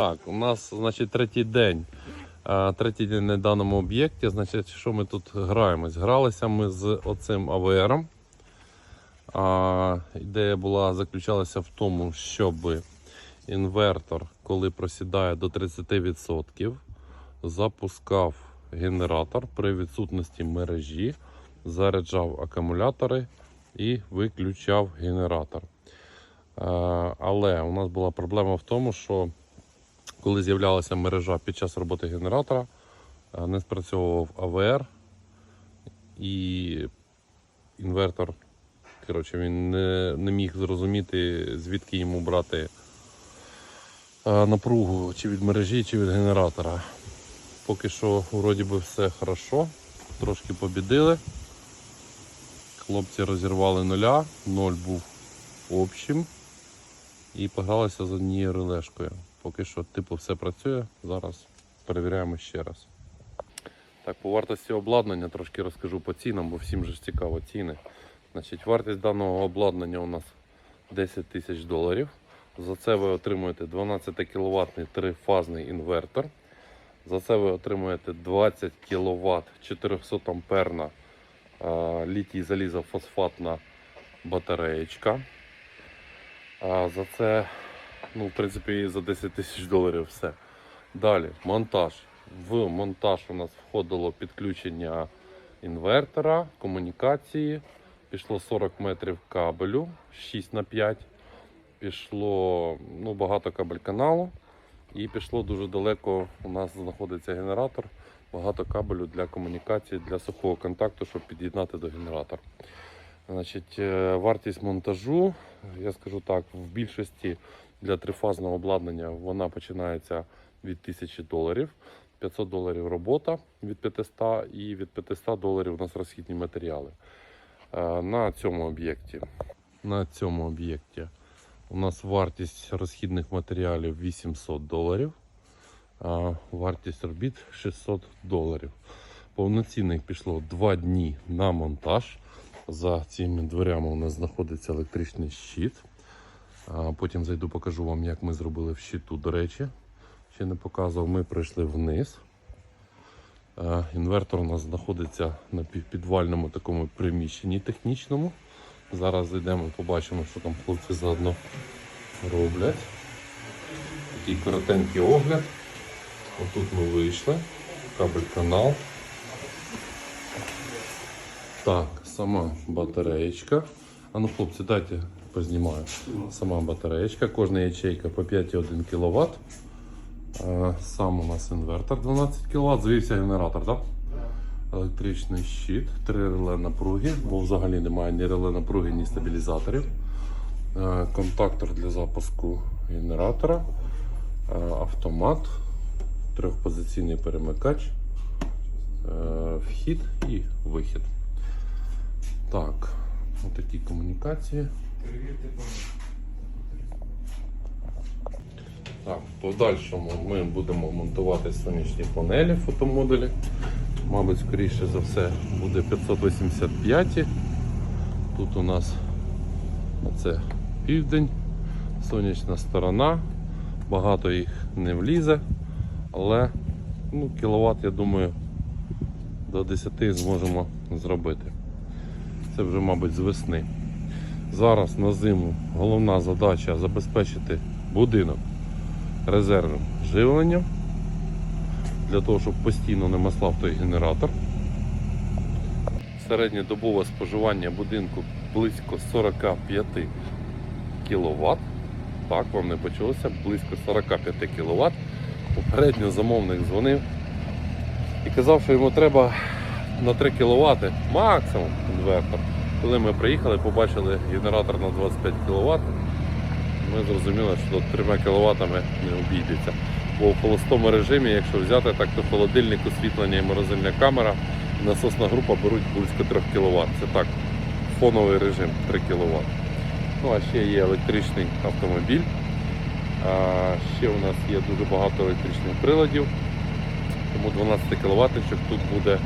Так, у нас, значить, третій день. Третій день на даному об'єкті. Значить, що ми тут граємось? Гралися ми з оцим АВРом. Ідея була заключалася в тому, щоб інвертор, коли просідає до 30%, запускав генератор при відсутності мережі, заряджав акумулятори і виключав генератор. Але у нас була проблема в тому, що коли з'являлася мережа під час роботи генератора, е, не спрацьовував АВР і інвертор. Коротше, він не, не міг зрозуміти, звідки йому брати е, напругу чи від мережі, чи від генератора. Поки що вроді би все хорошо, трошки побідили. Хлопці розірвали нуля, ноль був общим і погралися з однією релешкою. Поки що, типу, все працює. Зараз перевіряємо ще раз. Так, по вартості обладнання трошки розкажу по цінам, бо всім же цікаво ціни. Значить, вартість даного обладнання у нас 10 тисяч доларів. За це ви отримуєте 12 кВт трифазний інвертор. За це ви отримуєте 20 кВт 400 амперна літій залізофосфатна батареєчка. За це, ну, в принципі, за 10 тисяч доларів все. Далі, монтаж. В монтаж у нас входило підключення інвертора, комунікації. Пішло 40 метрів кабелю 6 на 5 Пішло ну, багато кабель каналу. І пішло дуже далеко. У нас знаходиться генератор, багато кабелю для комунікації, для сухого контакту, щоб під'єднати до генератора. Значить, е, вартість монтажу, я скажу так, в більшості для трифазного обладнання вона починається від 1000 доларів. 500 доларів робота від 500 і від 500 доларів у нас розхідні матеріали. Е, На цьому об'єкті. На цьому об'єкті у нас вартість розхідних матеріалів 800 доларів, вартість робіт 600 доларів. Повноцінних пішло 2 дні на монтаж. За цими дверями у нас знаходиться електричний щит. Потім зайду, покажу вам, як ми зробили в щиту. До речі, ще не показував, ми прийшли вниз. Інвертор у нас знаходиться на пі- підвальному такому приміщенні технічному. Зараз зайдемо і побачимо, що там хлопці заодно роблять. Такий коротенький огляд. Отут ми вийшли. Кабель канал. Так, сама батареєчка. А ну, хлопці, дайте познімаю. Сама батареєчка, кожна ячейка по 5,1 кВт. Сам у нас інвертор 12 кВт, завівся генератор, так? Електричний щит, три реле напруги, бо взагалі немає ні реле напруги, ні стабілізаторів. Е, Контактор для запуску генератора, е, автомат, трьохпозиційний перемикач, е, вхід і вихід. Так, отакі комунікації. Так, в подальшому ми будемо монтувати сонячні панелі фотомодулі. Мабуть, скоріше за все буде 585. Тут у нас це південь, сонячна сторона. Багато їх не влізе, але ну, кіловат, я думаю, до 10 зможемо зробити. Це вже, мабуть, з весни. Зараз на зиму головна задача забезпечити будинок резервним живленням для того, щоб постійно не маслав той генератор. Середнє добове споживання будинку близько 45 кВт. Так, вам не почулося, близько 45 кВт. Попередньо замовник дзвонив і казав, що йому треба на 3 кВт максимум інвертор. Коли ми приїхали, побачили генератор на 25 кВт, ми зрозуміли, що до 3 кВт не обійдеться. Бо в холостому режимі, якщо взяти, так то холодильник, освітлення і морозильна камера, насосна група беруть близько 3 кВт. Це так, фоновий режим 3 кВт. Ну а ще є електричний автомобіль. А ще у нас є дуже багато електричних приладів. Тому 12 кВт тут буде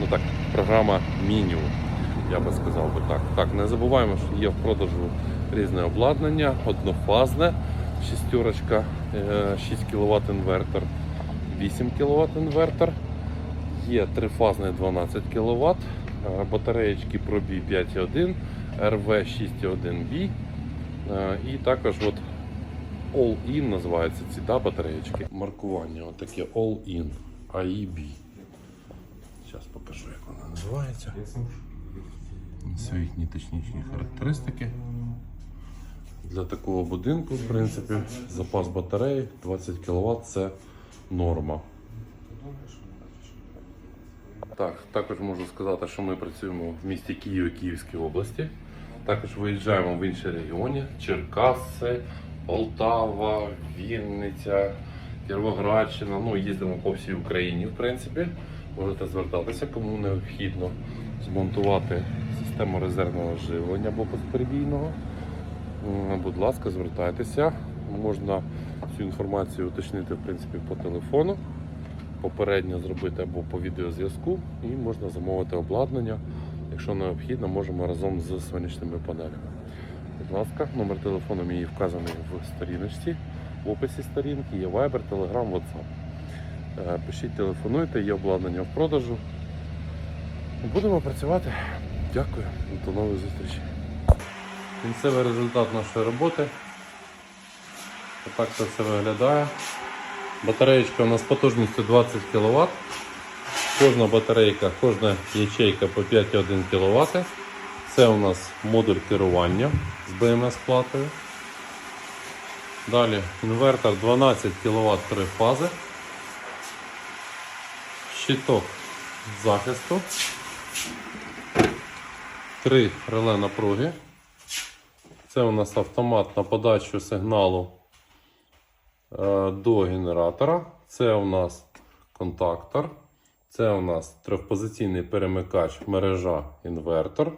ну так, програма мінімум. Я би сказав би так. Так, не забуваємо, що є в продажу різне обладнання, однофазне. шістерочка, е, 6 кВт інвертор, 8 кВт інвертор. Є трифазний 12 кВт, е, батареєчки ProBi 5.1, RV 6.1B. е, І також от All-in називаються ці да, батареєчки. Маркування отаке All-in AEB. Зараз покажу, як вона називається. Їхні технічні характеристики. Для такого будинку, в принципі, запас батареї 20 кВт це норма. Так, також можу сказати, що ми працюємо в місті Києві, Київській області. Також виїжджаємо в інші регіони: Черкаси, Полтава, Вінниця, Кіровоградщина. Ну, їздимо по всій Україні, в принципі. Можете звертатися, кому необхідно змонтувати систему резервного живлення або безперебійного. Будь ласка, звертайтеся. Можна цю інформацію уточнити в принципі по телефону, попередньо зробити або по відеозв'язку, і можна замовити обладнання. Якщо необхідно, можемо разом з сонячними панелями. Будь ласка, номер телефону мій вказаний в сторіночці, в описі сторінки, є Viber, Telegram, WhatsApp. Е, Пишіть, телефонуйте, є обладнання в продажу. Будемо працювати. Дякую, до нових зустрічей. Кінцевий результат нашої роботи. Отак це все виглядає. Батареєчка у нас потужністю 20 кВт. Кожна батарейка, кожна ячейка по 5,1 кВт. Це у нас модуль керування з БМС-платою. Далі інвертор 12 кВт 3 фази. Щиток захисту. Три реле напруги. Це у нас автомат на подачу сигналу е, до генератора. Це у нас контактор. Це у нас трьохпозиційний перемикач мережа інвертор.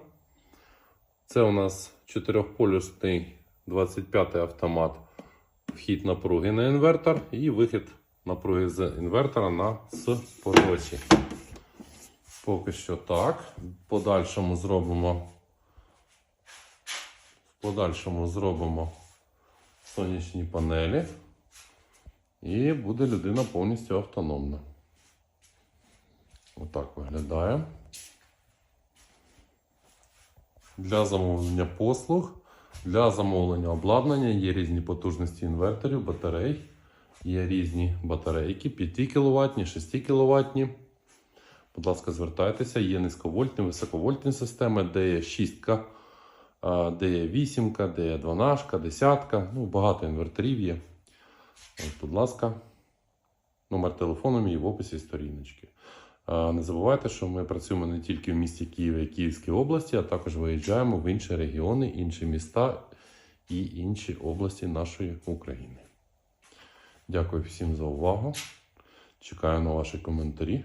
Це у нас чотирьохполюсний 25-й автомат. Вхід напруги на інвертор і вихід напруги з інвертора на спороті. Поки що так. В подальшому зробимо. В подальшому зробимо сонячні панелі. І буде людина повністю автономна. Отак виглядає. Для замовлення послуг, для замовлення обладнання є різні потужності інверторів, батарей. Є різні батарейки 5 кВт, 6 кВт. Будь ласка, звертайтеся, є низьковольтні, високовольтні системи, де є 6, де є 8, де є 12, 10. Ну, багато інверторів є. От, будь ласка, номер телефону мій в описі сторіночки. Не забувайте, що ми працюємо не тільки в місті Києві і Київській області, а також виїжджаємо в інші регіони, інші міста і інші області нашої України. Дякую всім за увагу. Чекаю на ваші коментарі.